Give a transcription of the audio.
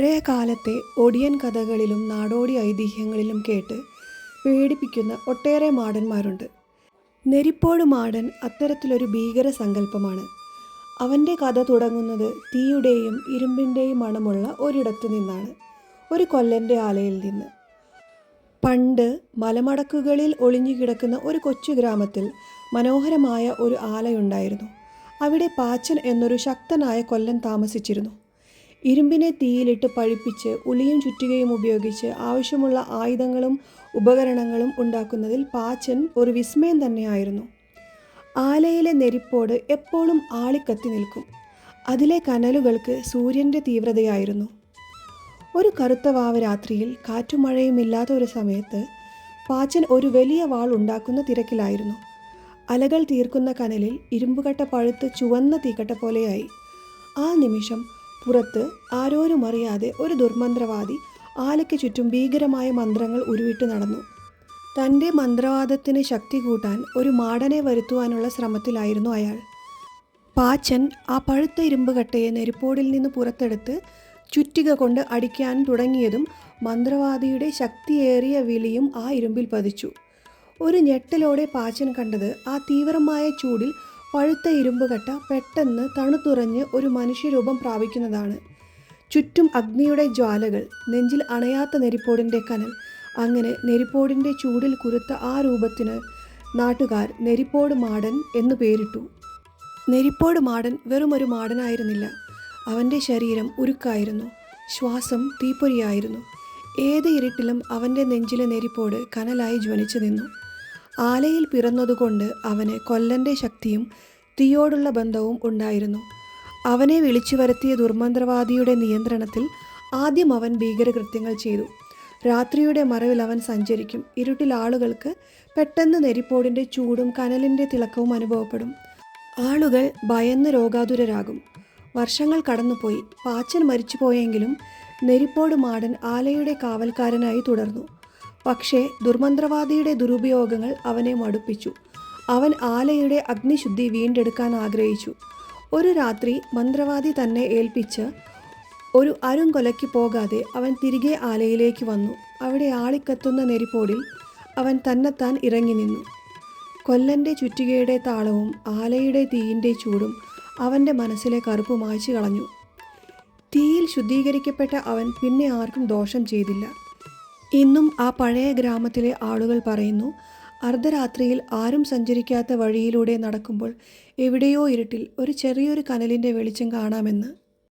പഴയ കാലത്തെ ഒടിയൻ കഥകളിലും നാടോടി ഐതിഹ്യങ്ങളിലും കേട്ട് പേടിപ്പിക്കുന്ന ഒട്ടേറെ മാടന്മാരുണ്ട്. നെരിപ്പോട് മാടൻ അത്തരത്തിലൊരു ഭീകര സങ്കല്പമാണ്. അവന്റെ കഥ തുടങ്ങുന്നത് തീയുടെയും ഇരുമ്പിന്റെയും മണമുള്ള ഒരിടത്തു നിന്നാണ് ഒരു കൊല്ലന്റെ ആലയിൽ നിന്ന്. പണ്ട് മലമടക്കുകളിൽ ഒളിഞ്ഞുകിടക്കുന്ന ഒരു കൊച്ചു ഗ്രാമത്തിൽ മനോഹരമായ ഒരു ആലയുണ്ടായിരുന്നു. അവിടെ പാച്ചൻ എന്നൊരു ശക്തനായ കൊല്ലൻ താമസിച്ചിരുന്നു. ഇരുമ്പിനെ തീയിലിട്ട് പഴിപ്പിച്ച് ഉളിയും ചുറ്റുകയും ഉപയോഗിച്ച് ആവശ്യമുള്ള ആയുധങ്ങളും ഉപകരണങ്ങളും ഉണ്ടാക്കുന്നതിൽ പാച്ചൻ ഒരു വിസ്മയം തന്നെയായിരുന്നു. ആലയിലെ നെരിപ്പോട് എപ്പോഴും ആളിക്കത്തി നിൽക്കും. അതിലെ കനലുകൾക്ക് സൂര്യന്റെ തീവ്രതയായിരുന്നു. ഒരു കറുത്ത വാവ് രാത്രിയിൽ കാറ്റും മഴയും ഇല്ലാത്ത ഒരു സമയത്ത് പാച്ചൻ ഒരു വലിയ വാൾ ഉണ്ടാക്കുന്ന തിരക്കിലായിരുന്നു. അലകൾ തീർക്കുന്ന കനലിൽ ഇരുമ്പുകട്ട പഴുത്ത് ചുവന്ന തീക്കട്ട പോലെയായി. ആ നിമിഷം പുറത്ത് ആരോരും അറിയാതെ ഒരു ദുർമന്ത്രവാദി ആലയ്ക്ക് ചുറ്റും ഭീകരമായ മന്ത്രങ്ങൾ ഉരുവിട്ട് നടന്നു. തന്റെ മന്ത്രവാദത്തിന് ശക്തി കൂട്ടാൻ ഒരു മാടനെ വരുത്തുവാനുള്ള ശ്രമത്തിലായിരുന്നു അയാൾ. പാച്ചൻ ആ പഴുത്ത ഇരുമ്പ് കട്ടയെ നെരുപ്പോടിൽ നിന്ന് പുറത്തെടുത്ത് ചുറ്റിക കൊണ്ട് അടിക്കാൻ തുടങ്ങിയതും മന്ത്രവാദിയുടെ ശക്തിയേറിയ വിളിയും ആ ഇരുമ്പിൽ പതിച്ചു. ഒരു ഞെട്ടലോടെ പാച്ചൻ കണ്ടത് ആ തീവ്രമായ ചൂടിൽ പഴുത്ത ഇരുമ്പുകട്ട പെട്ടെന്ന് തണുത്തുറഞ്ഞ് ഒരു മനുഷ്യരൂപം പ്രാപിക്കുന്നതാണ്. ചുറ്റും അഗ്നിയുടെ ജ്വാലകൾ നെഞ്ചിൽ അണയാത്ത നെരിപ്പോടിന്റെ കനൽ അങ്ങനെ നെരിപ്പോടിന്റെ ചൂടിൽ കുരുത്ത ആ രൂപത്തിന് നാട്ടുകാർ നെരിപ്പോട് മാടൻ എന്നു പേരിട്ടു. നെരിപ്പോട് മാടൻ വെറുമൊരു മാടനായിരുന്നില്ല. അവന്റെ ശരീരം ഉരുക്കായിരുന്നു. ശ്വാസം തീപ്പൊരിയായിരുന്നു. ഏത് ഇരുട്ടിലും അവന്റെ നെഞ്ചിലെ നെരിപ്പോട് കനലായി ജ്വലിച്ചു നിന്നു. ആലയിൽ പിറന്നതുകൊണ്ട് അവന് കൊല്ലന്റെ ശക്തിയും തീയോടുള്ള ബന്ധവും ഉണ്ടായിരുന്നു. അവനെ വിളിച്ചു വരുത്തിയ ദുർമന്ത്രവാദിയുടെ നിയന്ത്രണത്തിൽ ആദ്യം അവൻ ഭീകരകൃത്യങ്ങൾ ചെയ്തു. രാത്രിയുടെ മറവിൽ അവൻ സഞ്ചരിക്കും. ഇരുട്ടിൽ ആളുകൾക്ക് പെട്ടെന്ന് നെരിപ്പോടിന്റെ ചൂടും കനലിന്റെ തിളക്കവും അനുഭവപ്പെടും. ആളുകൾ ഭയന്ന് രോഗാതുരരാകും. വർഷങ്ങൾ കടന്നുപോയി. പാച്ചൻ മരിച്ചുപോയെങ്കിലും നെരിപ്പോട് മാടൻ ആലയുടെ കാവൽക്കാരനായി തുടർന്നു. പക്ഷേ ദുർമന്ത്രവാദിയുടെ ദുരുപയോഗങ്ങൾ അവനെ മടുപ്പിച്ചു. അവൻ ആലയുടെ അഗ്നിശുദ്ധി വീണ്ടെടുക്കാൻ ആഗ്രഹിച്ചു. ഒരു രാത്രി മന്ത്രവാദി തന്നെ ഏൽപ്പിച്ച് ഒരു അരുങ്കൊലയ്ക്ക് പോകാതെ അവൻ തിരികെ ആലയിലേക്ക് വന്നു. അവിടെ ആളിക്കത്തുന്ന നെരിപ്പോടിൽ അവൻ തന്നെത്താൻ ഇറങ്ങി നിന്നു. കൊല്ലന്റെ ചുറ്റികയുടെ താളവും ആലയുടെ തീയിന്റെ ചൂടും അവന്റെ മനസ്സിലെ കറുപ്പ് മായ്ച്ചു കളഞ്ഞു. തീയിൽ ശുദ്ധീകരിക്കപ്പെട്ട അവൻ പിന്നെ ആർക്കും ദോഷം ചെയ്തില്ല. ഇന്നും ആ പഴയ ഗ്രാമത്തിലെ ആളുകൾ പറയുന്നു അർദ്ധരാത്രിയിൽ ആരും സഞ്ചരിക്കാത്ത വഴിയിലൂടെ നടക്കുമ്പോൾ എവിടെയോ ഇരുട്ടിൽ ഒരു ചെറിയൊരു കനലിന്റെ വെളിച്ചം കാണാമെന്ന്